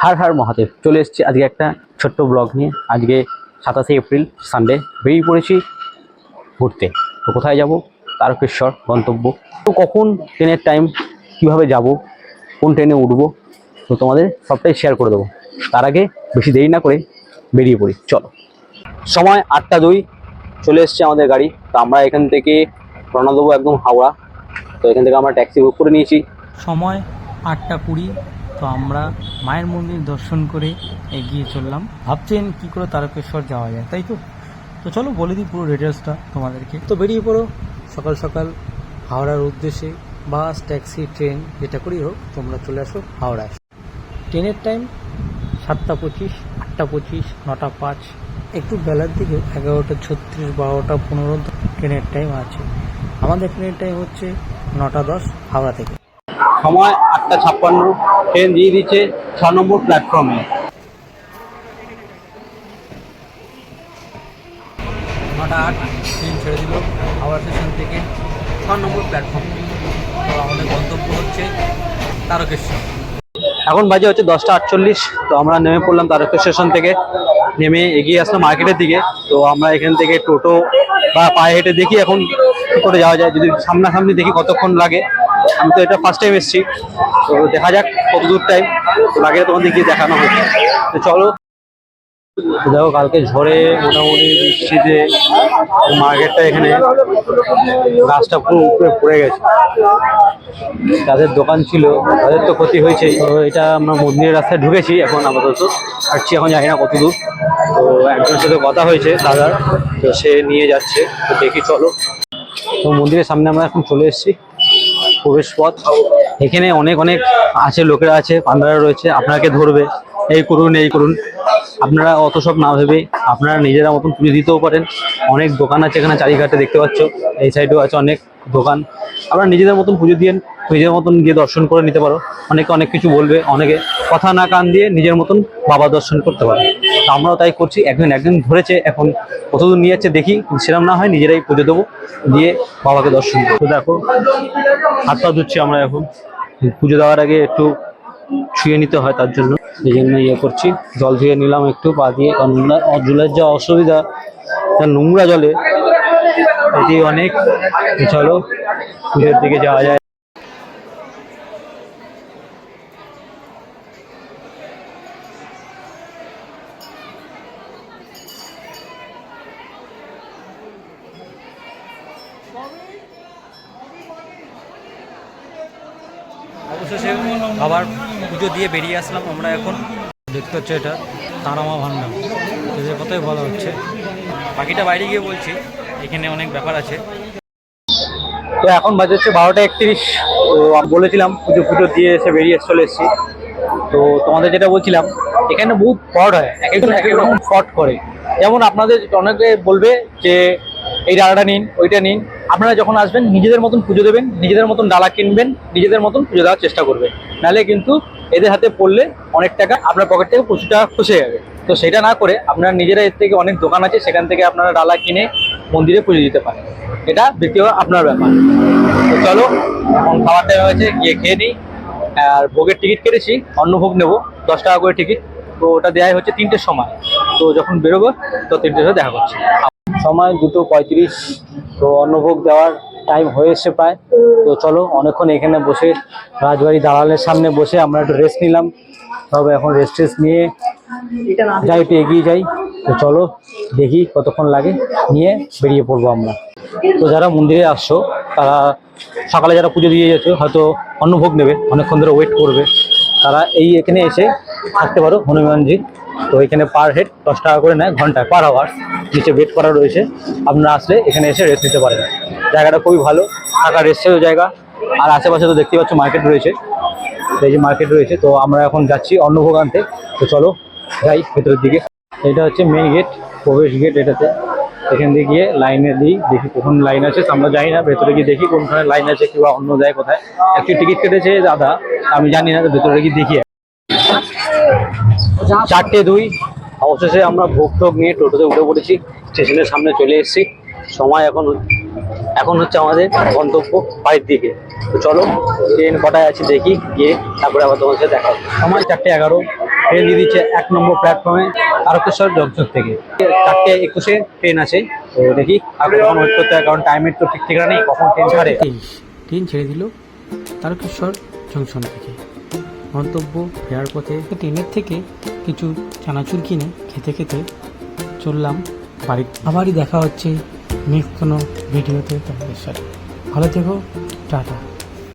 হার হার মহাদেব, চলে এসেছি আজকে একটা ছোট্ট ব্লগ নিয়ে। আজকে সাতাশে এপ্রিল সানডে বেরিয়ে পড়েছি ঘুরতে। তো কোথায় যাব? তারকেশ্বর, গন্তব্য। তো কখন ট্রেনের টাইম কীভাবে যাব, কোন ট্রেনে উঠবো, তো তোমাদের সবটাই শেয়ার করে দেবো। তার আগে বেশি দেরি না করে বেরিয়ে পড়ি, চলো। সময় আটটা দুই, চলে এসছে আমাদের গাড়ি। তো আমরা এখান থেকে রওনা দেবো একদম হাওড়া। তো এখান থেকে আমরা ট্যাক্সি বুক করে নিয়েছি। সময় আটটা কুড়ি তো আমরা মায়ের মন্দির দর্শন করে এগিয়ে চললাম। ভাবছেন কি করে তারকেশ্বর যাওয়া যায়, তাই তো? তো চলো বলে দিই পুরো ডিটেলসটা তোমাদেরকে। তো বেরিয়ে পড়ো। সকাল সকাল হাওড়ার উদ্দেশ্যে বাস, ট্যাক্সি, ট্রেন, যেটা করেই হোক, তোমরা চলে আসো হাওড়ায়। ট্রেনের টাইম সাতটা পঁচিশ, আটটা পঁচিশ, নটা পাঁচ, একটু বেলার দিকে এগারোটা ছত্রিশ, বারোটা পনেরো ট্রেনের টাইম আছে। আমাদের ট্রেনের টাইম হচ্ছে নটা দশ, হাওড়া থেকে। সময় আটটা ছাপ্পান্ন ট্রেন দিয়ে দিচ্ছে ছ নম্বর প্ল্যাটফর্মে নটা আট ট্রেন ছেড়ে দিল হাওড়া স্টেশন থেকে ছ নম্বর প্ল্যাটফর্ম তো আমাদের গন্তব্য হচ্ছে তারকেশ্বর। এখন বাজে হচ্ছে দশটা আটচল্লিশ তো আমরা নেমে পড়লাম তারকেশ্বর স্টেশন থেকে। নেমে এগিয়ে আসলাম মার্কেটের দিকে তো আমরা এখান থেকে টোটো বা পায়ে হেঁটে দেখি এখন কি করে যাওয়া যায়। যদি সামনাসামনি দেখি কতক্ষণ লাগে আমি তো এটা ফার্স্ট টাইম এসেছি। তো দেখা যাক কত দূর টাইম লাগে তোমাদের গিয়ে দেখানো হবে তো চলো। দেখো, কালকে ঝড়ে মোটামুটি বৃষ্টিতে মার্কেটটা এখানে গাছটা পুরো উপরে পড়ে গেছে। যাদের দোকান ছিল, তাদের তো ক্ষতি হয়েছে। তো এটা আমরা মন্দিরের রাস্তায় ঢুকেছি এখন আপাতত। হাঁটছি এখন জানি না কত দূর। তো একজনের সাথে কথা হয়েছে, দাদার। তো সে নিয়ে যাচ্ছে। তো দেখি, চলো। তো মন্দিরের সামনে আমরা এখন চলে এসেছি। প্রবেশ পথ এখানে অনেক অনেক আছে লোকেরা আছে পান্ডারা রয়েছে আপনাকে ধরবে। এই করুন এই করুন। আপনারা অত সব না ভেবে আপনারা নিজেরা মতন পুজো দিতেও পারেন। অনেক দোকান আছে এখানে চারিঘাটে দেখতে পাচ্ছ। এই সাইডেও আছে অনেক দোকান। আপনারা নিজেদের মতন পুজো দিয়ে নিজের মতন গিয়ে দর্শন করে নিতে পারো। অনেকে অনেক কিছু বলবে, অনেকে কথা না কান দিয়ে নিজের মতন বাবা দর্শন করতে পারে। আমরাও তাই করছি। একদিন একদিন ধরেছে, এখন কতদূর নিয়ে যাচ্ছে দেখি। সেরকম না হয় নিজেরাই পুজো দেবো, দিয়ে বাবাকে দর্শন করব। দেখো, হাত পা আমরা এখন। পুজো দেওয়ার আগে একটু ছুঁয়ে নিতে হয় তার জন্য। এই জন্য ইয়ে করছি। জল ধুয়ে নিলাম একটু, পা দিয়ে। কারণ জলের যা অসুবিধা তার নোংরা জলে, এটি অনেক চলো দূরের দিকে যাওয়া যায়। আবার পুজো দিয়ে বেরিয়ে আসলাম আমরা এখন। দেখতে হচ্ছে এটা তারামা ভান্ডার। এদের কথাই বলা হচ্ছে। বাকিটা বাইরে গিয়ে বলছি, এখানে অনেক ব্যাপার আছে। তো এখন বাজে হচ্ছে বারোটা একত্রিশ। তো বলেছিলাম পুজো পুজো দিয়ে এসে বেরিয়ে চলে এসেছি। তো তোমাদের যেটা বলছিলাম, এখানে বহুত ফ্রড হয়। এক একজন এক এক রকম ফ্রড করে। যেমন আপনাদের অনেকে বলবে যে এই ডালাটা নিন, ওইটা নিন। আপনারা যখন আসবেন, নিজেদের মতন পুজো দেবেন, নিজেদের মতন ডালা কিনবেন, নিজেদের মতন পুজো দেওয়ার চেষ্টা করবেন। নাহলে কিন্তু এদের হাতে পড়লে অনেক টাকা আপনার পকেট থেকে প্রচুর টাকা খসে যাবে। তো সেটা না করে আপনারা নিজেরা এর থেকে অনেক দোকান আছে, সেখান থেকে আপনারা ডালা কিনে মন্দিরে পুজো দিতে পারেন। এটা ব্যক্তিগত আপনার ব্যাপার। তো চলো, এখন খাবার টাইম হয়েছে, গিয়ে খেয়ে নিই। আর ভোগের টিকিট কেটেছি অন্য ভোগ নেব, দশ টাকা করে টিকিট। তো ওটা দেওয়াই হচ্ছে তিনটের সময়। তো যখন বেরোবো, তো তিনটের সময় দেখা করছি। সময়, দুটো পঁয়ত্রিশ, তো অন্নভোগ দেওয়ার টাইম হয়ে এসছে প্রায়। তো চলো অনেকক্ষণ এখানে বসে রাজবাড়ি দালালের সামনে বসে আমরা একটু রেস্ট নিলাম। তবে এখন রেস্ট টেস্ট নিয়ে যাই, একটু এগিয়ে যাই। তো চলো দেখি কতক্ষণ লাগে, নিয়ে বেরিয়ে পড়ব আমরা। তো যারা মন্দিরে আসছো, তারা সকালে যারা পুজো দিয়ে যাচ্ছে, হয়তো অন্নভোগ নেবে, অনেকক্ষণ ধরে ওয়েট করবে। তারা এই এখানে এসে থাকতে পারো হনুমানজি তো এখানে পার হেড দশ টাকা করে নেয় ঘন্টায় পার আওয়ার নিচে বেড করা রয়েছে। আপনারা আসলে এখানে এসে রেস্ট নিতে পারেন। জায়গাটা খুবই ভালো, থাকার রেস্টেরও জায়গা। আর আশেপাশে তো দেখতে পাচ্ছ মার্কেট রয়েছে। এই যে মার্কেট রয়েছে, তো আমরা এখন যাচ্ছি অন্নভোগ আনতে। তো চলো যাই ভেতরের দিকে। এটা হচ্ছে মেন গেট প্রবেশ গেট এটাতে। এখান দিয়ে গিয়ে লাইনে দিই, দেখি কখন লাইন আছে। আমরা যাই না, ভেতরে গিয়ে দেখি কোনখানে লাইন আছে কিংবা অন্য যায় কোথায়। একটি টিকিট কেটেছে দাদা, আমি জানি না ভেতরে গিয়ে দেখি। চারটে দুই। অবশেষে আমরা ভোগ টোক নিয়ে টোটোতে উঠে পড়েছি, স্টেশনের সামনে চলে এসেছি। সময় এখন এখন হচ্ছে আমাদের গন্তব্য বাড়ির দিকে। তো চলো, ট্রেন কটায় আছে দেখি, গিয়ে তারপরে আবার তোমার সাথে দেখা সময় চারটে এগারো, ট্রেন দিয়ে দিচ্ছে এক নম্বর প্ল্যাটফর্মে তারকেশ্বর জংশন থেকে। চারটে একুশে ট্রেন আছে, তো দেখি আর কখন ওয়েট করতে হয়, কারণ টাইমের তো ঠিক ঠিকানা নেই, কখন ট্রেন ছাড়ে। ট্রেন ছেড়ে দিল তারকেশ্বর জংশন থেকে। গন্তব্য, ফেরার পথে ট্রেনের থেকে কিছু চানাচুর কিনে খেতে খেতে চললাম বাড়িতে। আবারই দেখা হচ্ছে নেক্সট কোনো ভিডিওতে তোমাদের সাথে। ভালো থেকো, টাটা।